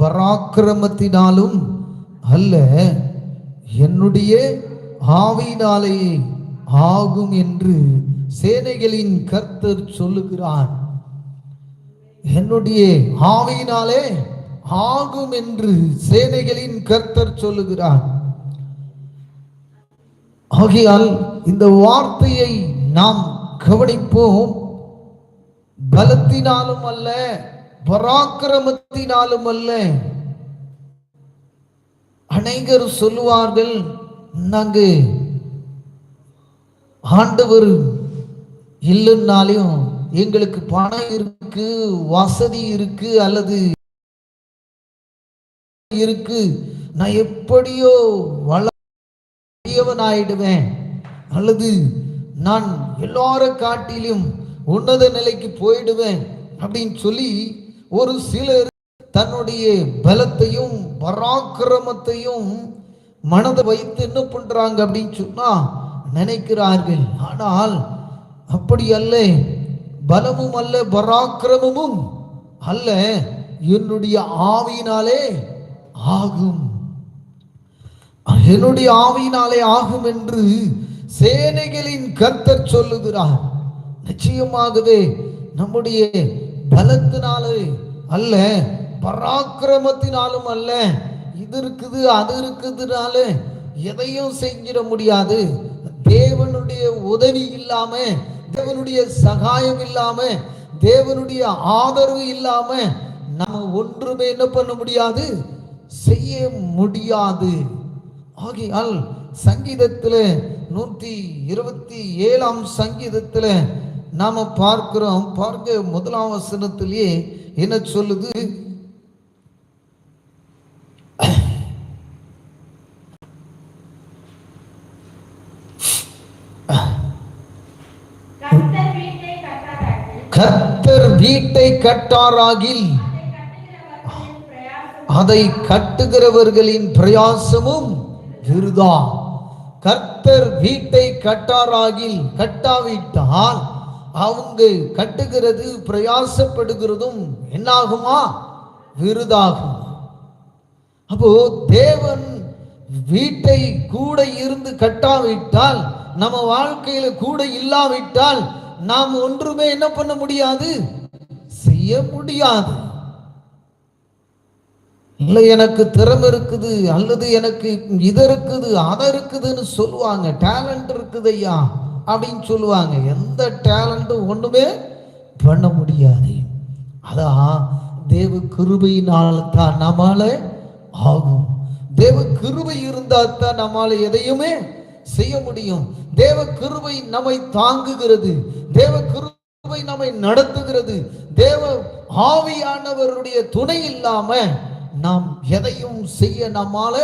பராக்கிரமத்தினாலும் அல்ல என்னுடைய ஆவியினாலே ஆகும் என்று சேனைகளின் கர்த்தர் சொல்லுகிறார். என்னுடைய ஆவியினாலே ஆகும் என்று சேனைகளின் கர்த்தர் சொல்லுகிறார். ஆகையால் இந்த வார்த்தையை நாம் கவனிப்போம். பலத்தினாலும் அல்ல பராக்கிரமத்தினாலும் அல்ல. அநேகர் சொல்லுவார்கள் நாங்க ஆண்டவர் இல்லைன்னாலையும் எங்களுக்கு பணம் இருக்கு வசதி இருக்கு அல்லது இருக்கு. நான் எப்படியோ வளவன் ஆயிடுவேன் அல்லது நான் எல்லார காட்டிலும் உன்னத நிலைக்கு போயிடுவேன். அப்படின்னு சொல்லி ஒரு சிலர் தன்னுடைய பலத்தையும் பராக்கிரமத்தையும் மனதை வைத்து என்ன பண்றாங்க அப்படின்னு சொன்னா நினைக்கிறார்கள். ஆனால் அப்படி அல்ல. பலமும் அல்ல பராக்கிரமும் அல்ல. என்னுடைய ஆவியினாலே ஆகும். என்னுடைய ஆவியினாலே ஆகும் என்று சேனைகளின் கர்த்தர் சொல்லுகிறார். நிச்சயமாகவே நம்முடைய பலத்தினாலே அல்ல பராக்கிரமத்தினாலும் அல்ல. இது இருக்குது அது இருக்குதுனால எதையும் செஞ்சிட முடியாது. தேவனுடைய உதவி இல்லாம தேவனுடைய சகாயம் இல்லாம தேவனுடைய ஆதரவு இல்லாம நம்ம ஒன்றுமே என்ன பண்ண முடியாது? செய்ய முடியாது. ஆகையால் சங்கீதத்தில் நூற்றி இருபத்தி ஏழாம் சங்கீதத்தில் நாம பார்க்கிறோம். பார்க்க முதலாம் வசனத்திலேயே என்ன சொல்லுது? கர்த்தர் வீட்டை கட்டாராகில். அதை கட்டுகிறவர்களின் பிரயாசமும் விருதா. கர்த்தர் வீட்டை கட்டாராகில். கட்டாவிட்டால் அவங்க கட்டுகிறது பிரயாசப்படுகிறதும் என்னாகுமா? விருதாகும்? அப்போ தேவன் வீட்டை கூட இருந்து கட்டாவிட்டால் நம்ம வாழ்க்கையில கூட இல்லாவிட்டால் நாம் ஒன்றுமே என்ன பண்ண முடியாது? செய்ய முடியாது. இல்லை எனக்கு திறமை இருக்குது அல்லது எனக்கு இது இருக்குது அதை இருக்குதுன்னு சொல்லுவாங்க. டேலண்ட் இருக்குது ஐயா. அப்படின்னு சொல்லுவாங்க. எந்த டேலண்ட்டும் ஒன்றுமே பண்ண முடியாது. அதான் தேவ கிருபையினால் தான் நம்மால ஆகும். தேவ கிருபை இருந்தால் தான் நம்மால எதையுமே செய்ய முடியும். தேவ கிருபை நம்மை தாங்குகிறது. தேவ கிருபை நம்மை நடத்துகிறது. தேவ ஆவியானவருடைய துணை இல்லாம நாம் எதையும் செய்ய நம்மால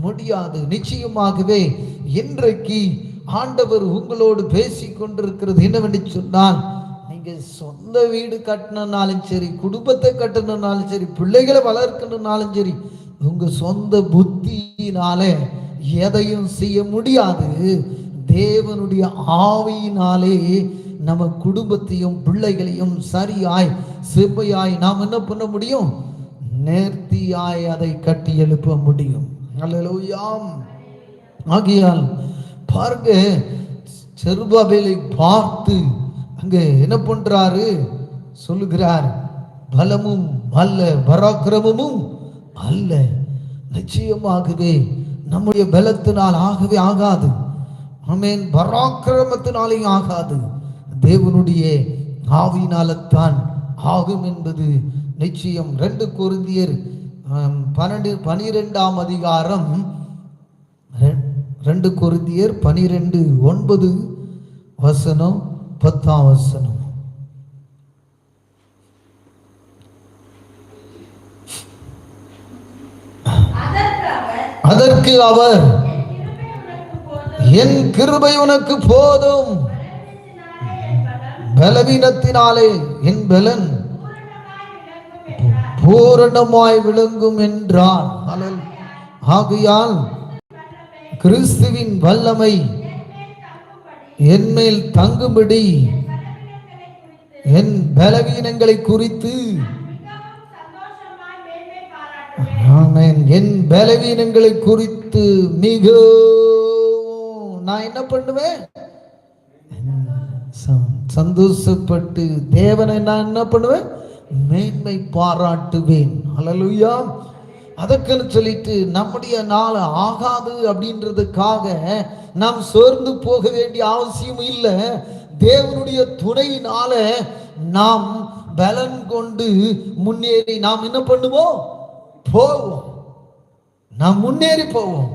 முடியாது. நிச்சயமாகவே இன்றைக்கு ஆண்டவர் உங்களோடு பேசி கொண்டிருக்கிறது என்னவென்று சொன்னால் நீங்கள் சொந்த வீடு கட்டணும்னாலும் சரி குடும்பத்தை கட்டணும்னாலும் சரி பிள்ளைகளை வளர்க்கணும்னாலும் சரி உங்கள் சொந்த புத்தியினாலே எதையும் செய்ய முடியாது. தேவனுடைய ஆவியினாலே நம்ம குடும்பத்தையும் பிள்ளைகளையும் சரியாய் செவ்வையாய் நாம் என்ன பண்ண முடியும்? நேர்த்தியாய் அதை கட்டி எழுப்ப முடியும். அல்லேலூயாம் ஆகையால் பாருங்க செருபாபேலை பார்த்து அங்கே என்ன பண்றாரு? சொல்லுகிறார் பலமும் அல்ல பராக்கிரமமும் அல்ல. நிச்சயமாகவே நம்முடைய பலத்தினால் ஆகவே ஆகாது. ஆமேன் பராக்கிரமத்தினாலேயும் ஆகாது. தேவனுடைய ஆவியினால்தான் ஆகும் என்பது நிச்சயம். ரெண்டு கொருந்தியர் பன்னெண்டு பனிரெண்டாம் அதிகாரம் ரெ- ரெண்டு கொருந்தியர் பனிரெண்டு ஒன்பது வசனம் பத்தாம் வசனம். அதற்கு அவர் என் கிருபை உனக்கு போதும். பலவீனத்தினாலே என் பலன் பூரணமாய் விளங்கும் என்றார் ஆகையால் கிறிஸ்துவின் வல்லமை என்மேல் தங்கும்படி என் பலவீனங்களை குறித்து என் பலவீனங்களை குறித்து மிக நான் என்ன பண்ணுவேன்? ச- சந்தோஷப்பட்டு தேவனை நான் என்ன பண்ணுவேன்? மேன்மை பாராட்டுவேன். அல்லேலூயா அதற்குன்னு சொல்லிட்டு நம்முடைய நாள் ஆகாது அப்படின்றதுக்காக நாம் சோர்ந்து போக வேண்டிய அவசியம் இல்லை. தேவனுடைய துணையினால நாம் பலன் கொண்டு முன்னேறி நாம் என்ன பண்ணுவோம்? போவோம். நாம் முன்னேறி போவோம்.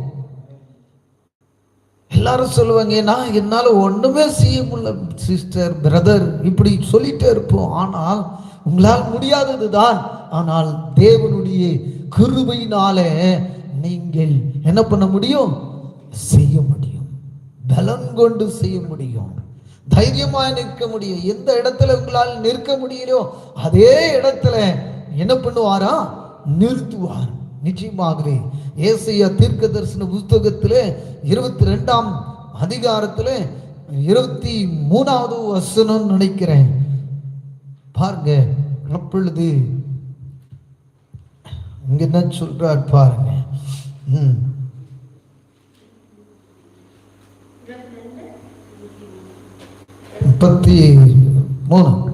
எல்லாரும் சொல்லுவாங்க நான் என்னால் ஒன்றுமே செய்ய முடியல சிஸ்டர் பிரதர் இப்படி சொல்லிட்டே இருப்போம். ஆனால் உங்களால் முடியாதது தான் ஆனால் தேவனுடைய கிருபையினால நீங்கள் என்ன பண்ண முடியும்? செய்ய முடியும். பலம் கொண்டு செய்ய முடியும். தைரியமாக நிற்க முடியும். எந்த இடத்துல உங்களால் நிற்க முடியலையோ அதே இடத்துல என்ன பண்ணுவாரா? நிறுத்துவார். நிச்சயமாகவே ஏசையா தீர்க்க தரிசன புஸ்தகத்தில் இருபத்தி ரெண்டாம் அதிகாரத்தில் இருபத்தி மூணாவது வசனம் நினைக்கிறேன். பாருங்க அப்பொழுது இங்க என்ன சொல்றார் பாருங்க. ம். முப்பத்தி மூணு.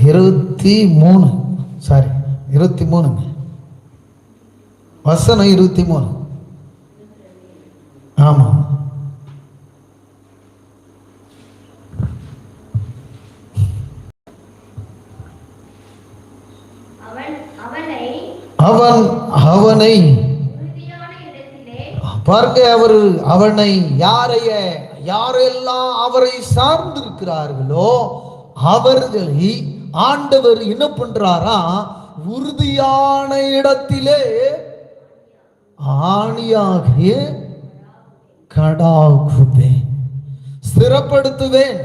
இருபத்தி மூணு. சாரி இருபத்தி மூணுங்க. வசனம் இருபத்தி மூணு. ஆமாம் அவன் அவனை அவன் அவனை பாருங்க அவர் அவனை யாரைய யாரெல்லாம் அவரை சார்ந்திருக்கிறார்களோ அவர்களை ஆண்டவர் என்ன பண்றாரா? உறுதியான இடத்திலே ஆணியாக கடாகுவேன் ஸ்திரப்படுத்துவேன்.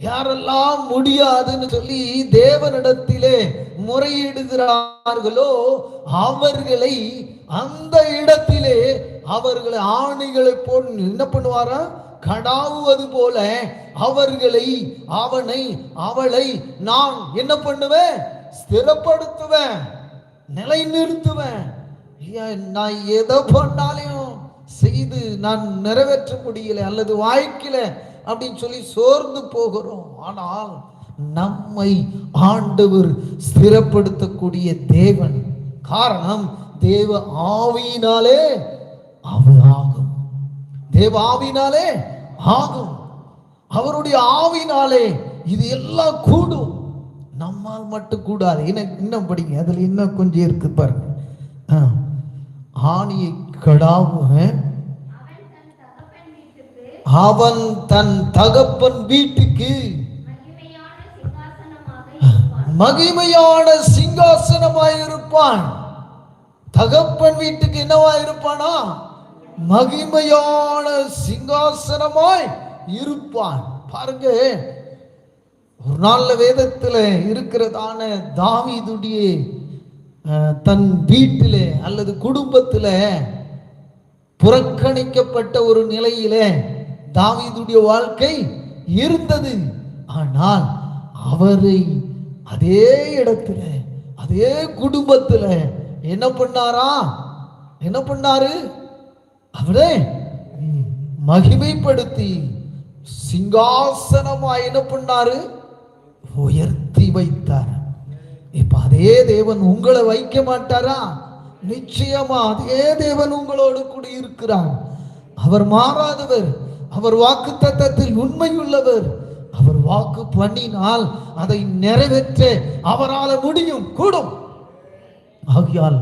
யாரெல்லாம் முடியாதுன்னு சொல்லி தேவனிடத்திலே முறையிடுகிறார்களோ அவர்களை அந்த இடத்திலே அவர்களை ஆணைகளை போல் என்ன பண்ணுவாரா? கடாவுவது போல அவர்களை அவனை அவளை நான் என்ன பண்ணுவேன்? ஸ்திரப்படுத்துவேன் நிலைநிறுத்துவேன். நான் எதை பண்ணாலையும் செய்து நான் நிறைவேற்ற முடியல அல்லது வாய்க்கல அப்படின்னு சொல்லி சோர்ந்து போகிறோம். ஆனால் நம்மை ஆண்டவர் ஸ்திரப்படுத்தக்கூடிய தேவன். காரணம் தேவ ஆவியினாலே அவள் ஆகும். தேவ ஆவினாலே ஆகும். அவருடைய ஆவினாலே இது எல்லாம் கூடும். நம்மால் மட்டும் கூடாது. எனக்கு இன்னும் படிங்க? அதுல இன்னும் கொஞ்சம் இருக்கு பாருங்க. ஆணியை கடாவும் அவன் தன் தகப்பன் வீட்டுக்கு மகிமையான சிங்காசனமாய் இருப்பான் தகப்பன் வீட்டுக்கு என்னவா இருப்பானா மகிமையான சிங்காசனமாய் இருப்பான். பாருங்க ஒரு நாள்ல வேதத்துல இருக்கிறதான தாவிதுடைய தன் வீட்டிலே அல்லது குடும்பத்துல புறக்கணிக்கப்பட்ட ஒரு நிலையிலே தாவிதுடைய வாழ்க்கை இருந்தது. ஆனால் அவரை அதே இடத்துல அதே குடும்பத்தில் என்ன பண்ணாரா? என்ன பண்ணாரு? அவரே மகிமைப்படுத்தி சிங்காசனமா என்ன பண்ணாரு? உயர்த்தி வைத்தார். இப்ப அதே தேவன் உங்களை வைக்க மாட்டாரா? நிச்சயமா அதே தேவன் உங்களோடு கூட இருக்கிறார் அவர் மாறாதவர் அவர் வாக்கு தத்தத்தில் உண்மையுள்ளவர். வாக்கு பண்ணினால் அதை நிறைவேற்ற அவரால் முடியும். கூடும். ஆகியால்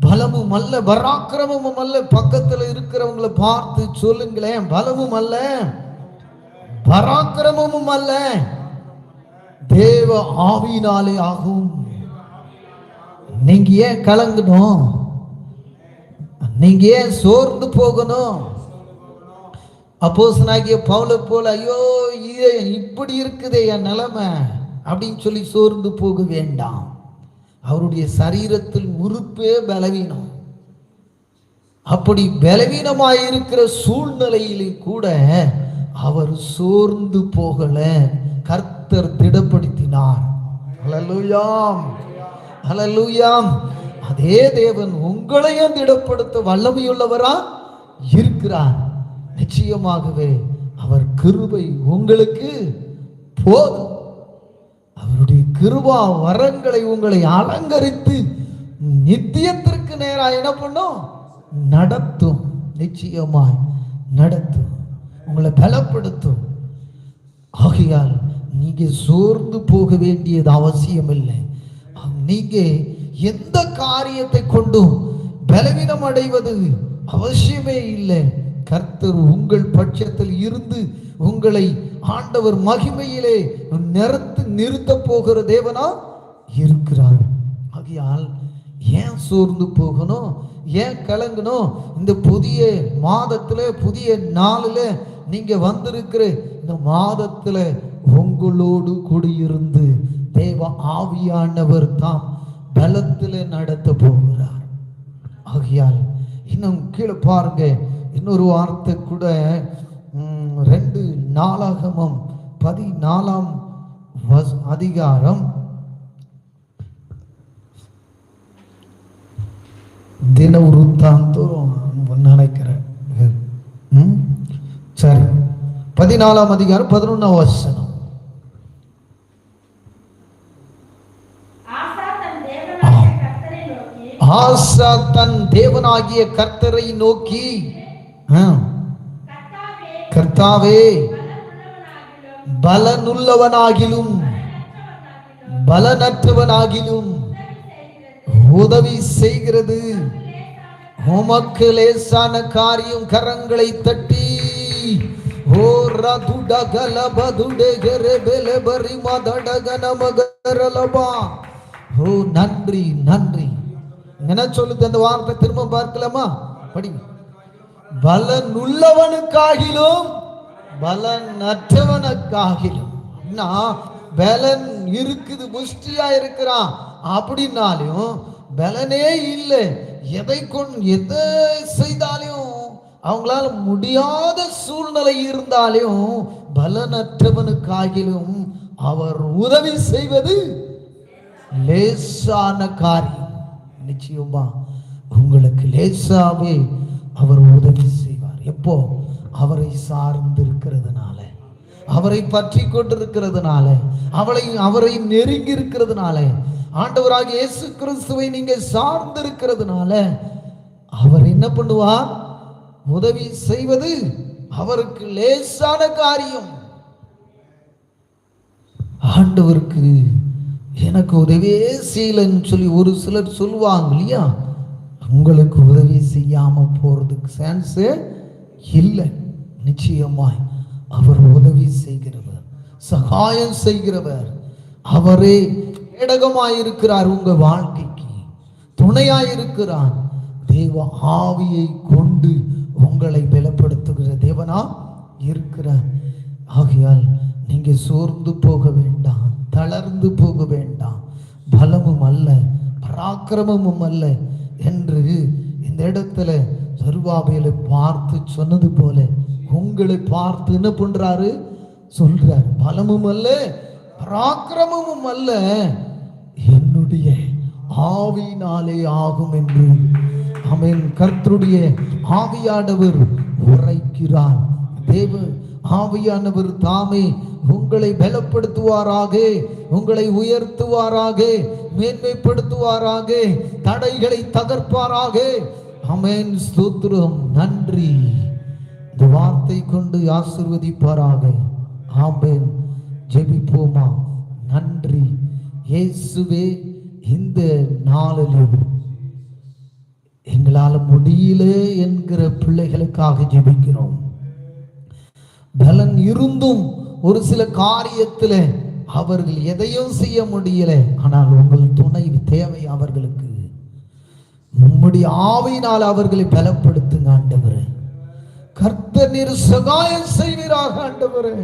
பலமும் அல்ல பராக்கிரமும் அல்ல. பக்கத்தில் இருக்கிறவங்களை பார்த்து சொல்லுங்களேன் பலமும் அல்ல பராக்கிரமும் அல்ல. தேவ ஆவினாலே ஆகும். நீங்க ஏன் கலங்கணும்? நீங்க ஏன் சோர்ந்து போகணும்? அப்போசனாகிய பவுலை போல ஐயோ இது இப்படி இருக்குதே என் நிலைமை அப்படின்னு சொல்லி சோர்ந்து போக வேண்டாம். அவருடைய சரீரத்தில் உறுப்பே பலவீனம். அப்படி பலவீனமாயிருக்கிற சூழ்நிலையிலே கூட அவர் சோர்ந்து போகல. கர்த்தர் திடப்படுத்தினார். அலலுயாம் அலலுயாம் அதே தேவன் உங்களையும் திடப்படுத்த வல்லமையுள்ளவரா இருக்கிறார். நிச்சயமாகவே அவர் கிருபை உங்களுக்கு போதும். அவருடைய கிருபா வரங்களை உங்களை அலங்கரித்து நித்தியத்திற்கு நேராக என்ன பண்ணும்? நடத்தும். நிச்சயமாய் நடத்தும். உங்களை பலப்படுத்தும். ஆகையால் நீங்க சோர்ந்து போக வேண்டியது அவசியம் இல்லை நீங்க எந்த காரியத்தை கொண்டும் பலவீனம் அடைவது அவசியமே இல்லை. கர்த்தர் உங்கள் பட்சத்தில் இருந்து உங்களை ஆண்டவர் மகிமையிலே நிறுத்து நிறுத்த போகிற தேவனா இருக்கிறார். ஆகையால் ஏன் சோர்ந்து போகணும்? ஏன் கலங்கணும்? இந்த புதிய மாதத்துல புதிய நாளில் நீங்க வந்திருக்கிற இந்த மாதத்துல உங்களோடு கூடியிருந்து தேவ ஆவியானவர் தாம் பலத்தில் நடத்த போகிறார். ஆகையால் இன்னும் கீழே பாருங்கள் இன்னொரு வார்த்தை கூட ரெண்டு நாளாகமம் பதினாலாம் அதிகாரம். தின விருத்தாந்தம் நினைக்கிறேன்? சரி. பதினாலாம் அதிகாரம் பதினொன்னாம் வசனம். ஆசா தன் தேவனாகிய கர்த்தரை நோக்கி. கர்த்தாவே பலனுள்ளவனாகிலும் பலனற்றவனாகிலும் உதவி செய்கிறது. உமக்கு லேசான காரியம் கரங்களை தட்டி. ஓ ரதுடகல பதுடகர பெலபரி மதடகன மகரலபா ஓ நன்றி நன்றி. என்ன சொல்லுது? அந்த வார்த்தை திரும்ப பார்க்கலாமா? படிங்க. பலனுள்ளவனுக்காகிலும் பலனற்றவனுக்காகிலும். அப்படின்னா பலன் இருக்குது புஷ்டியா இருக்கிறான். அப்படின்னாலும் பலனே இல்லை. எதை கொண்டு எதை செய்தாலும் அவங்களால முடியாத சூழ்நிலை இருந்தாலும் பலனற்றவனுக்காகிலும் அவர் உதவி செய்வது லேசான காரியம். நிச்சயமா உங்களுக்கு லேசாவே அவர் உதவி செய்வார். எப்போ? அவரை சார்ந்து இருக்கிறதுனால அவரை பற்றி கொண்டிருக்கிறதுனால. அவளை அவரை நெருங்கி இருக்கிறதுனால ஆண்டவராக இயேசு கிறிஸ்துவை நீங்க சார்ந்து இருக்கிறதுனால அவர் என்ன பண்ணுவார்? உதவி செய்வது அவருக்கு லேசான காரியம். ஆண்டவருக்கு எனக்கு உதவியே செய்யலைன்னு சொல்லி ஒரு சிலர் சொல்லுவாங்க இல்லையா? உங்களுக்கு உதவி செய்யாமல் போகிறதுக்கு சான்ஸு இல்லை. நிச்சயமாய் அவர் உதவி செய்கிறவர் சகாயம் செய்கிறவர். அவரே இடகமாயிருக்கிறார் உங்கள் வாழ்க்கைக்கு. துணையாயிருக்கிறார். தேவ ஆவியை கொண்டு உங்களை பலப்படுத்துகிற தேவனா இருக்கிறார். ஆகையால் நீங்க சோர்ந்து போக வேண்டாம் தளர்ந்து போக வேண்டாம். பலமும் அல்ல பராக்கிரமமும் அல்ல. என்று இந்த இடத்துல சர்வாபேலை பார்த்து சொன்னது போல உங்களை பார்த்து என்ன பண்றாரு? சொல்றார். பலமும் அல்ல பராக்கிரமும் அல்ல. என்னுடைய ஆவியினாலே ஆகும் என்று. ஆமென். கர்த்தருடைய ஆவியானவர் உரைக்கிறார். தேவ ஆவியானவர் தாமே உங்களை பலப்படுத்துவாராக. உங்களை உயர்த்துவாராக மேன்மைப்படுத்துவாராக தடைகளை தகர்ப்பாராக. அமேன் ஸ்தோத்திரம். நன்றி. இந்த வார்த்தை கொண்டு ஆசிர்வதிப்பாராக. ஆமேன். ஜெபிப்போமா? நன்றி. இயேசுவே இந்த நாளிலும் எங்களால் முடியல என்கிற பிள்ளைகளுக்காக ஜெபிக்கிறோம். பலன் இருந்தும் ஒரு சில காரியத்தில் அவர்கள் எதையும் செய்ய முடியல. ஆனால் உங்கள் துணை தேவை அவர்களுக்கு. உம்முடைய ஆவினால் அவர்களை பலப்படுத்துங்க ஆண்டவர். கர்த்தர் நீர் சகாயம் செய்வீராக ஆண்டவரே.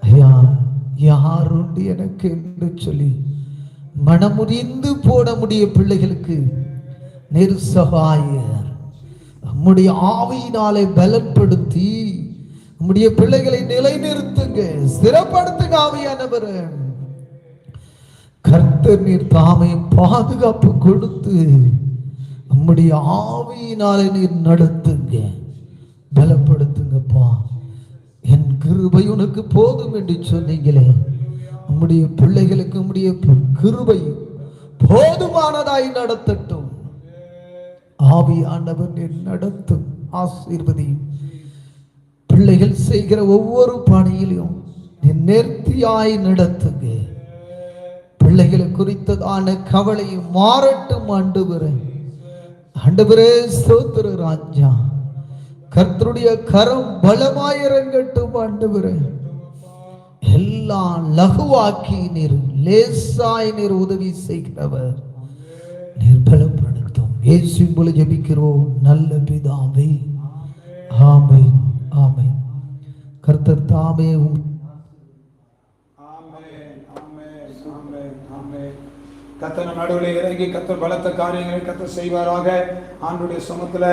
ஐயா யாருண்டு எனக்கு என்று சொல்லி மனமுறிந்து போட முடிய பிள்ளைகளுக்கு நிர்சகாயர் நம்முடைய ஆவியினாலே பலப்படுத்தி நம்முடைய பிள்ளைகளை நிலைநிறுத்துங்க. சிறப்படுத்துங்க ஆவியானவர். கர்த்தர் நீர் தாமே பாதுகாப்பு கொடுத்து நம்முடைய ஆவியினாலே நீர் நடத்துங்க. பலப்படுத்துங்கப்பா. என் கிருபை உனக்கு போதும் என்று சொன்னீங்களே. நம்முடைய பிள்ளைகளுக்கு நம்முடைய கிருபை போதுமானதாய் நடத்தட்டும். ஆவியானவர் நீர் நடத்தும். ஆசீர்வதியும். பிள்ளைகள் செய்கிற ஒவ்வொரு பணியிலையும் நீ நேர்த்தியாய் நடத்துங்க. பிள்ளைகளை குறித்ததான கவலையும் மாறட்டும் ஆண்டவரே. ஆண்டவரே ஸ்தோத்திர ராஜா. கர்த்தருடைய கரம் பலமாயிரங்கட்டும் ஆண்டவரே. எல்லாம் லகுவாக்கி நீர் லேசாய் நீர் உதவி செய்கிறவர். நீர் பலப்படுத்தும் இயேசு ஜபிக்கிறோம். நல்ல பிதாவே. ஆமை ஆமென் கர்த்தர் தாமே உம் ஆமென், ஆமென், ஆமென், ஆமென். கத்தனை நடுவில் இறங்கி கத்தர் பலத்த காரியங்களை கத்தர் செய்வாராக. ஆண்டுடைய சமத்துல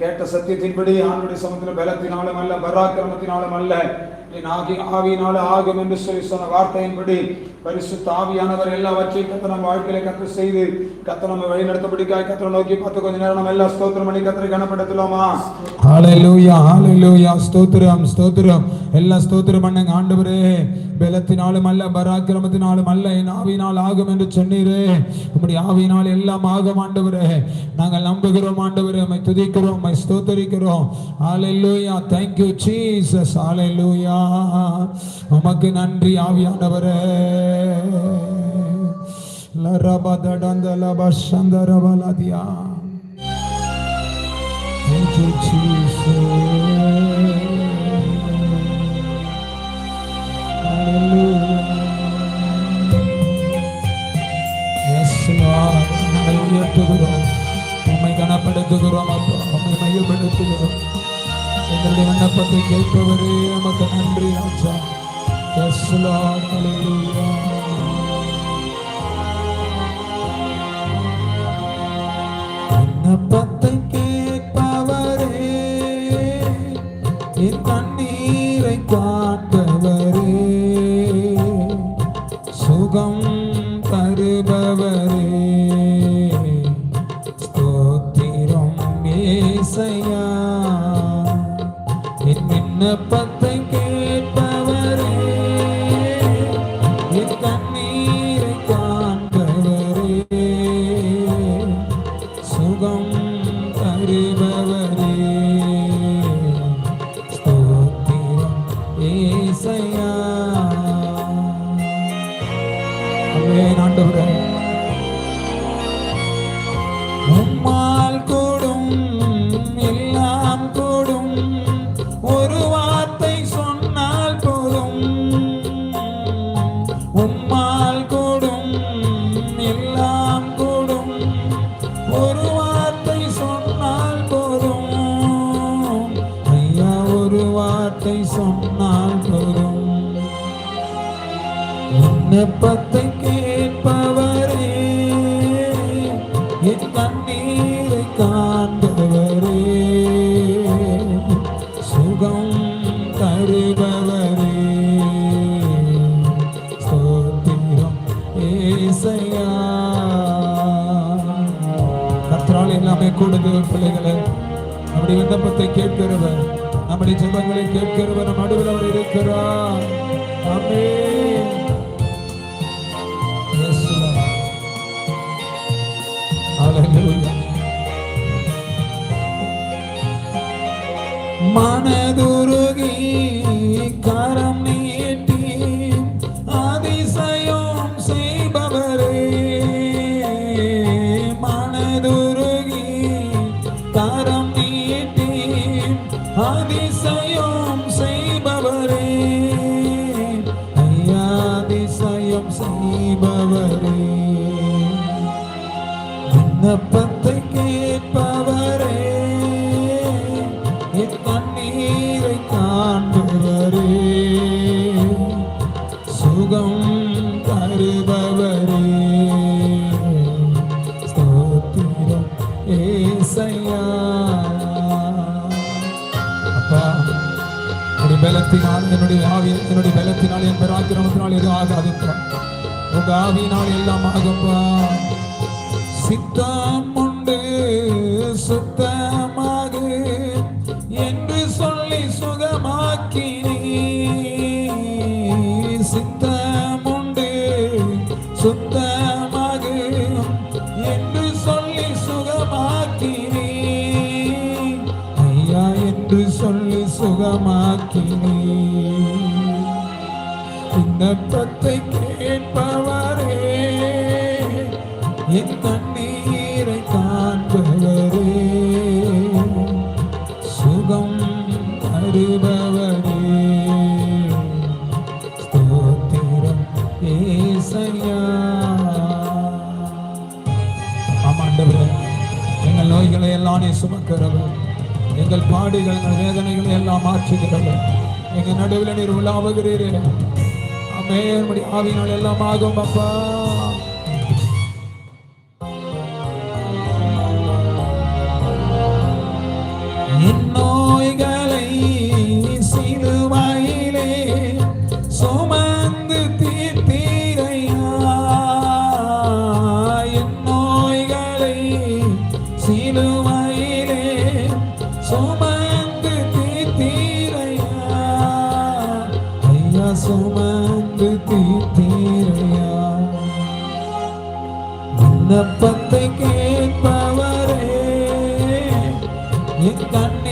கேட்ட சத்தியத்தின்படி ஆண்டுடைய சமத்துல பலத்தினாலும் அல்ல பராக்கிரமத்தினாலும் அல்ல. ஆகி ஆவியினால ஆகும் என்று சொல்லி சொன்ன வார்த்தையின்படி பரிசுத்த ஆவியானவர் எல்லாவற்றையும் கத்த நம்ம வாழ்க்கையில கத்த செய்து கத்த நம்ம வழி நடத்தபடிக்காய் கத்தரை நோக்கி பார்த்து கொஞ்ச நேரம் நம்ம எல்லாம் ஸ்தோத்திரம் பண்ணி கத்தரை கனப்படுத்தலாமா? ஹalleluya ஹalleluya ஸ்தோத்திரம் ஸ்தோத்திரம். எல்லாம் ஸ்தோத்திரம் பண்ணுங்க ஆண்டவரே. பலத்தினாலும் அல்ல பராக்கிரமத்தினாலும் அல்ல என் ஆவினால் ஆகும் என்று சொன்னீரே. உங்களுடைய ஆவினால் எல்லாம் ஆகும் ஆண்டவரே. நாங்கள் நம்புகிறோம் ஆண்டவரே. உமை துதிக்கிறோம் உமை ஸ்தோத்தரிக்கிறோம். ஹalleluya தேங்க்யூ ஜீசஸ் jesus. உமக்கு நன்றி ஆவியானவரே. லரபதடந்தலபஷந்தரவலதியா Thank you, Jesus. நாங்கள் உண்மை கனப்படுத்துகிறோம் அப்பா. உண்மை மையப்படுத்துகிறோம் எங்களுடைய விண்ணப்பத்தை கேட்பவரே நமக்கு நன்றி ஆச்சா எஸ் லார்ட் ஏசையா என் விண்ணப்பத்தை என் கண்ணீரை காண்பவரே சுகம் தருபவரே. ஸ்தோத்திரம் ஏசையா. கர்த்தரால் எல்லாமே கூடுது பிள்ளைகளே நம்முடைய விண்ணப்பத்தை கேட்கிறவர் நம்முடைய ஜெபங்களை கேட்கிறவர் நம் நடுவில் அவர் இருக்கிறார். அமே மனதுருகி கரம் நீட்டி அதிசயம் செய்பவரே. மனதுருகி கரம் நீட்டி அதிசயம் செய்பவரே. ஐயா அதிசயம் செய்பவரே. விண்ணப்பத்தை என்னுடைய என் பராக்கிரமத்தினால் எதுவும் ஆகாதுப்பா உங்க ஆவியினால் எல்லாம் ஆகப்பா சித்தம் உண்டு சுத்தமாக என்று சொல்லி சுகமாக்கினீ சித்தம் உண்டு சுத்தமாக என்று சொல்லி சுகமாக்கினீ ஐயா என்று சொல்லி சுகமாக்கினீ விண்ணப்பத்தை கேட்பவரே என் கண்ணீரை காண்பவரே. சுகம் தருபவரே. ஸ்தோத்திரம் ஏசையா. ஆமாண்டவரே எங்கள் நோய்களை எல்லாம் நீ சுமக்கிறவர். எங்கள் பாடுகள் வேதனைகளை எல்லாம் மாற்றுகிறவர். எங்கள் நடுவில் நீர் உலாவுகிறீர்கள் அமே ஆவியினால் எல்லாம் ஆகும் அப்பா. என் விண்ணப்பத்தை கேட்பவரே என் கண்ணீரை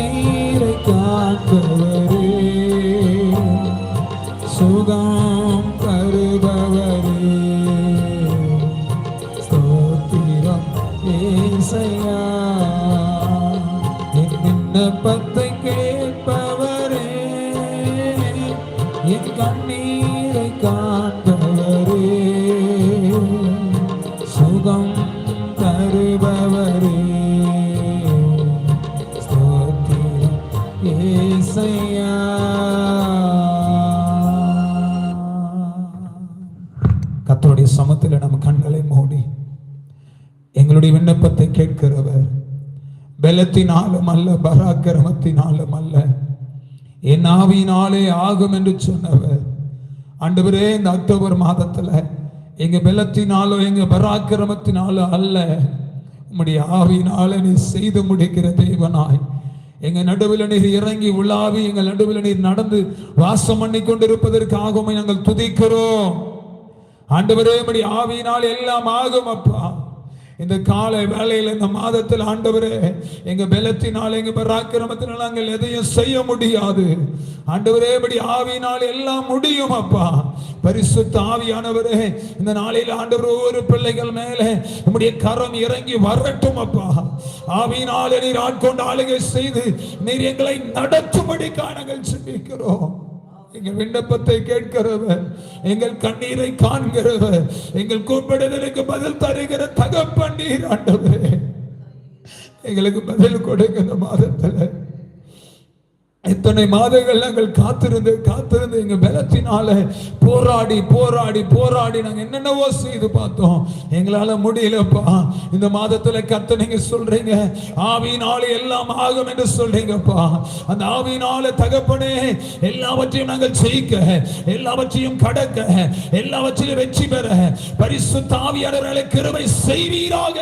கத்தருடைய சமத்தில் நம் கண்களை மூடி. எங்களுடைய விண்ணப்பத்தை கேட்கிறவர். பலத்தினாலும் அல்ல பராக்கிரமத்தினாலும் அல்ல. என் ஆவியினாலே ஆகும் என்று சொன்னவர். ஆண்டவரே இந்த அக்டோபர் மாதத்தில் எங்கள் பலத்தினாலோ எங்கள் பராக்கிரமத்தினாலோ அல்ல. உம்முடைய ஆவியினால நீ செய்து முடிக்கிற தெய்வனாய் எங்க நடுவில் நீர் இறங்கி உலாவி எங்கள் நடுவில் நீர் நடந்து வாசம் பண்ணி கொண்டிருப்பதற்காக உம்மை நாங்கள் துதிக்கிறோம். ஆண்டவரே உம்முடைய ஆவியினால் எல்லாம் ஆகும் அப்பா. இந்த காலை வேலையில் இந்த மாதத்தில் ஆண்டவரே எங்க பலத்தினால் எங்க பராக்கிரமத்தினால் நாங்கள் எதையும் செய்ய முடியாது. ஆண்டவரே இப்படி ஆவியினால் எல்லாம் முடியும் அப்பா. பரிசுத்த ஆவியானவரே இந்த நாளில் ஆண்டவர் ஒவ்வொரு பிள்ளைகள் மேலே நம்முடைய கரம் இறங்கி வரட்டும் அப்பா. ஆவியினால் நீர் ஆட்கொண்டு ஆளுகை செய்து நீர் எங்களை நடத்தும்படி காணங்கள் சிந்திக்கிறோம் எங்கள் விண்ணப்பத்தை கேட்கிறவர் எங்கள் கண்ணீரை காண்கிறவர் எங்கள் கூப்பிடுதலுக்கு பதில் தருகிற தகப்பண்ணீர் ஆண்டவரே. எங்களுக்கு பதில் கொடுங்க இந்த மாதத்தில். எத்தனை மாதங்கள் நாங்கள் காத்திருந்து காத்திருந்து எங்க பலத்தினால போராடி போராடி போராடி நாங்க என்னென்னவோ செய்து பார்த்தோம். எங்களால முடியலப்பா. இந்த மாதத்துல கத்த நீங்க சொல்றீங்க ஆவியினால எல்லாம் ஆகும் என்று சொல்றீங்கப்பா. அந்த ஆவியினால தகப்பனே எல்லாவற்றையும் நாங்கள் ஜெயிக்க எல்லாவற்றையும் கடக்க எல்லாவற்றையும் வெற்றி பெற பரிசு தாவியாளர்களை கிருபை செய்வீராக.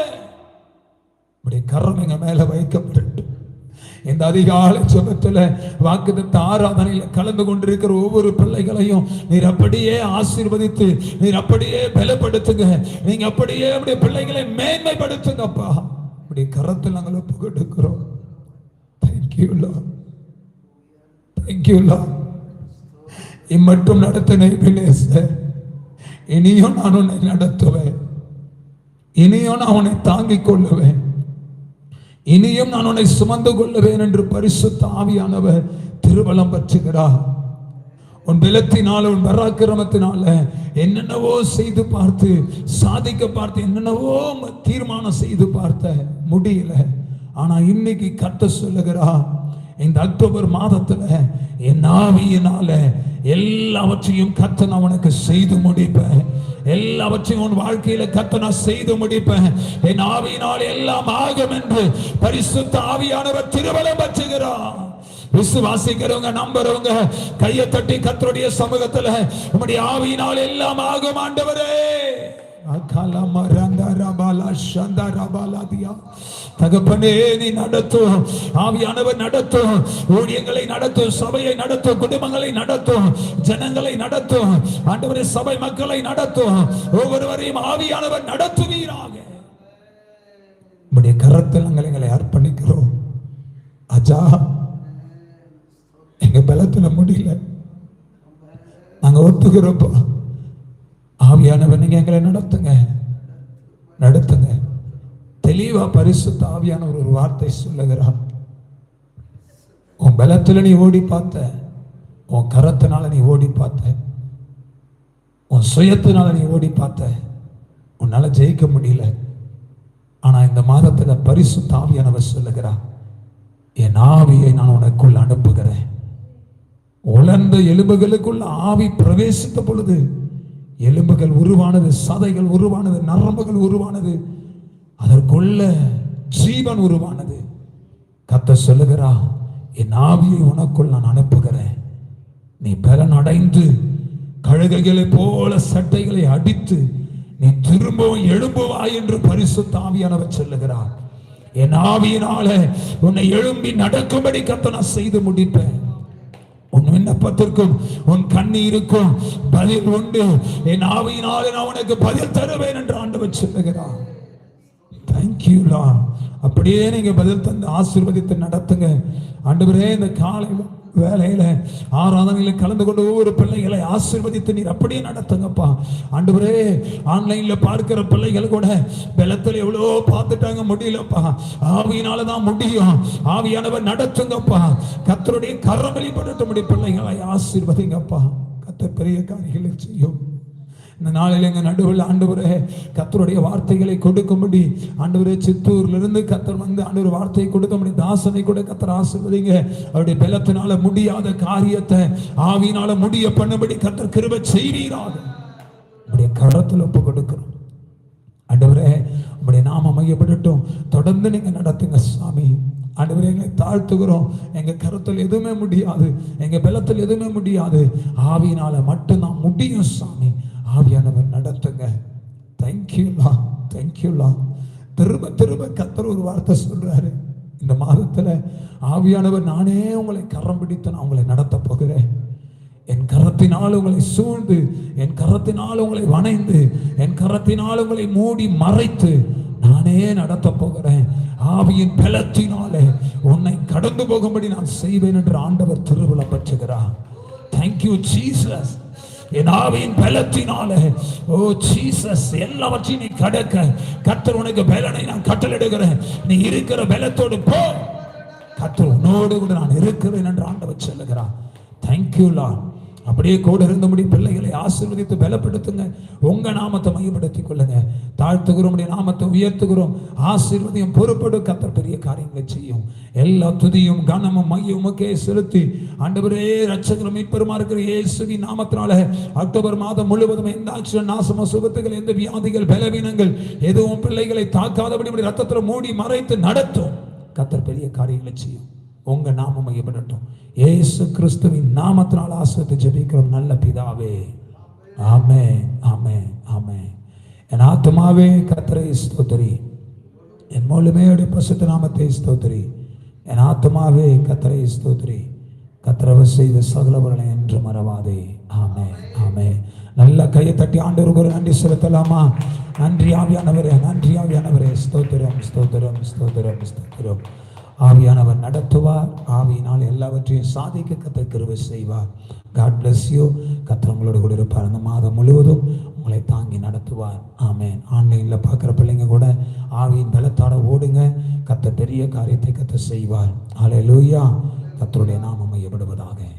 கரம் எங்க மேல வைக்கப்பட்டு இந்த அதிகாலை ஜெபத்துல வாக்குத்த ஆராதனையில் கலந்து கொண்டிருக்கிற ஒவ்வொரு பிள்ளைகளையும் நீர் அப்படியே ஆசீர்வதித்து நீர் அப்படியே பலப்படுத்துங்க. நீங்க அப்படியே அப்படியே பிள்ளைகளை மேன்மைப்படுத்துங்கப்பா. அப்படி கரத்தில் நாங்கள் ஒப்பு கொடுக்கிறோம். தேங்க்யூ தேங்க்யூ இம்மட்டும் நடத்தின பினேசர் இனியும் நான் உன்னை நடத்துவேன். இனியும் நான் உன்னை தாங்கிக் கொள்ளுவேன். இனியும் நான் உன்னை சுமந்து கொள்ளுவேன் என்று பரிசுத்த ஆவியானவர் திருவலம் பற்றுகிறார். உன் பலத்தினால உன் பராக்கிரமத்தினால என்னென்னவோ செய்து பார்த்து சாதிக்க பார்த்து என்னென்னவோ தீர்மானம் செய்து பார்த்த முடியல. ஆனா இன்னைக்கு கத்த சொல்லுகிறா இந்த அக்டோபர் மாதத்துல என் ஆவியினால எல்லாவற்றையும் கத்த நான் உனக்கு செய்து முடிப்பேன். எல்லாவற்றையும் உன் வாழ்க்கையில கத்த நான் செய்து முடிப்பேன். என் ஆவியினால் எல்லாம் ஆகும் என்று பரிசுத்த ஆவியானவர் திருவலம் பற்றுகிறார். விசுவாசிக்கிறவங்க நம்புறவங்க கையை தட்டி கத்தருடைய சமூகத்துல உம்முடைய ஆவியினால் எல்லாம் ஆகும் ஆண்டவரே. தகப்பனே நீ நடத்தும் ஆவியானவர் நடத்தும் ஊழியங்களை நடத்தும் சபையை நடத்தும் குடும்பங்களை நடத்தும் ஜனங்களை நடத்தும் ஆண்டவரே சபை மக்களை நடத்தும் ஒவ்வொருவரையும் ஆவியானவர் நடத்துவீராக. உடைய கரத்தில் நாங்கள் எங்களை அர்ப்பணிக்கிறோம். அஜா எங்க பலத்துல முடியல. நாங்க ஒத்துக்கிறோப்பா ஆவியானவர் நீங்கள் எங்களை நடத்துங்க. நடத்துங்க. தெளிவா பரிசுத்த ஆவியானவர் ஒரு வார்த்தை சொல்லுகிறார். உன் பலத்துல நீ ஓடி பார்த்த உன் கரத்தினால நீ ஓடி பார்த்த உன் சுயத்தினால நீ ஓடி பார்த்த உன்னால ஜெயிக்க முடியல. ஆனா இந்த மாதத்துல பரிசு தாவியானவர் சொல்லுகிறார் என் ஆவியை நான் உனக்குள் அனுப்புகிறேன். உலர்ந்த எலும்புகளுக்குள்ள ஆவி பிரவேசித்த பொழுது எலும்புகள் உருவானது சதைகள் உருவானது நரம்புகள் உருவானது அதற்குள்ள ஜீவன் உருவானது. கத்த சொல்லுகிறா என் ஆவியை உனக்குள் நான் அனுப்புகிறேன். நீ பலன் அடைந்து கழுகைகளை போல சட்டைகளை அடித்து நீ திரும்பவும் எழும்புவாய் என்று பரிசுத்த ஆவியானவர் சொல்லுகிறார். என் ஆவியினால உன்னை எழும்பி நடக்கும்படி கத்த நான் செய்து முடிப்பேன். உன் விண்ணப்பத்திற்கும் உன் கண்ணீருக்கும் பதில் உண்டு. என் ஆவியினாலே நான் உனக்கு பதில் தருவேன் என்று ஆண்டவர் சொல்லுகிறார். தேங்க்யூ லா அப்படியே நீங்க பதில் தந்து ஆசீர்வதித்து நடத்துங்க. ஆண்டவரே இந்த காலை வேலையில ஆராதனையில கலந்து கொண்டு ஒவ்வொரு பிள்ளைகளை ஆசிர்வதித்து நீர் அப்படியே நடத்துங்கப்பா. ஆண்டவரே ஆன்லைன்ல பார்க்கிற பிள்ளைகள் கூட வெள்ளத்தில் எவ்வளோ பார்த்துட்டாங்க முடியலப்பா. ஆவியினால தான் முடியும். ஆவியானவர் நடத்துங்கப்பா. கத்தருடைய கரம் வெளிப்படுத்த முடியும் பிள்ளைகளை ஆசீர்வதிங்கப்பா. கத்த பெரிய காரியங்களை செய்யும். இந்த நாளில் எங்க நடுவில் ஆண்டவரே கத்தருடைய வார்த்தைகளை கொடுக்கும்படி ஆண்டவரே சித்தூர்ல இருந்து கத்தர் வந்து ஆண்டவர் வார்த்தையை கொடுக்கும்படி தாசனை கூட கத்தர் ஆசிர்வதிங்க. அவருடைய பலத்தினால முடியாத காரியத்தை ஆவினால முடிய பண்ணும்படி கத்தர் கிருப செய்வீராக. உடைய கரத்தில் ஒப்பு கொடுக்கிறோம். ஆண்டவரே உங்களுடைய நாம மையப்படட்டும். தொடர்ந்து நீங்க நடத்துங்க சாமி. ஆண்டவரே எங்களை தாழ்த்துகிறோம். எங்க கருத்தில் எதுவுமே முடியாது. எங்க பலத்தில் எதுவுமே முடியாது. ஆவியினால மட்டும்தான் முடியும் சாமி. ஆவியானவர் நடத்துங்க. தேங்க்யூலா தேங்க்யூலா திரும்ப திரும்ப கத்தர் ஒரு வார்த்தை சொல்கிறாரு இந்த மாதத்தில் ஆவியானவர் நானே உங்களை கரம் பிடித்து நான் உங்களை நடத்த போகிறேன். என் கரத்தினால் உங்களை சூழ்ந்து என் கரத்தினால் உங்களை வணைந்து என் கரத்தினால் உங்களை மூடி மறைத்து நானே நடத்த போகிறேன். ஆவியின் பலத்தினாலே உன்னை கடந்து போகும்படி நான் செய்வேன் என்று ஆண்டவர் திருவிழா பற்றுகிறார். தேங்க்யூ ஜீசஸ் என் ஆவியின் பலத்தினாலே. ஓ ஜீசஸ் எல்லாவற்றையும் நீ கடக்க. கத்தர் உனக்கு பலனை நான் கட்டளிடுகிறேன் நீ இருக்கிற பலத்தோடு போ. கத்தர் உன்னோடு கூட நான் இருக்கிறேன் என்று ஆண்டவர் சொல்லுகிறான் தேங்க்யூ லான் அப்படியே கூட இருந்தபடி பிள்ளைகளை ஆசீர்வதித்து பலப்படுத்துங்க. உங்க நாமத்தை மையப்படுத்திக் கொள்ளுங்க. தாழ்த்துகிறோம் நாமத்தை உயர்த்துகிறோம். ஆசீர்வதியும் பொறுப்படு கத்தர் பெரிய காரியங்களை செய்யும். எல்லா துதியும் கனமும் மையம் உமக்கே செலுத்தி. ஆண்டவரே ரட்சகரும் மீட்பெருமா இருக்கிற இயேசுவி நாமத்தினால அக்டோபர் மாதம் முழுவதும் எந்த ஆக்சிடென்ட் நாசம சுகத்துகள் எந்த வியாதிகள் பலவீனங்கள் எதுவும் பிள்ளைகளை தாக்காதபடி ரத்தத்தில் மூடி மறைத்து நடத்தும். கத்தர் பெரிய காரியங்களை செய்யும். உங்க நாமம் மையப்படட்டும் ஏசு கிறிஸ்துவின் நாமத்தினால் ஆசிரியத்தை ஜபிக்கிறோம் நல்ல பிதாவே. ஆமே ஆமே ஆமே என் ஆத்மாவே கத்தரை ஸ்தோத்திரி. என் மூலமையோடைய பசுத்த நாமத்தை ஸ்தோத்திரி. என் ஆத்மாவே கத்தரை ஸ்தோத்திரி. கத்திரவை செய்த சகலவர்களை என்று மறவாதே. ஆமே ஆமே நல்ல கையை தட்டி ஆண்டவருக்கு ஒரு நன்றி செலுத்தலாமா? நன்றி ஆவியானவரே நன்றி ஆவியானவரே. ஸ்தோத்திரம் ஸ்தோத்திரம் ஸ்தோத்திரம் ஸ்தோத்திரம். ஆவியானவர் நடத்துவார். ஆவியினால் எல்லாவற்றையும் சாதிக்க கத்த கிருவை செய்வார். காட் பிளஸ் யூ கத்தர் உங்களோட கூட இருப்பார். அந்த மாதம் முழுவதும் உங்களை தாங்கி நடத்துவார். ஆமேன். ஆன்லைனில் பார்க்குற பிள்ளைங்க கூட ஆவியின் பலத்தாட ஓடுங்க. கத்த பெரிய காரியத்தை கத்த செய்வார். ஹalleluya கத்தருடைய நாமம் மையப்படுவதாக.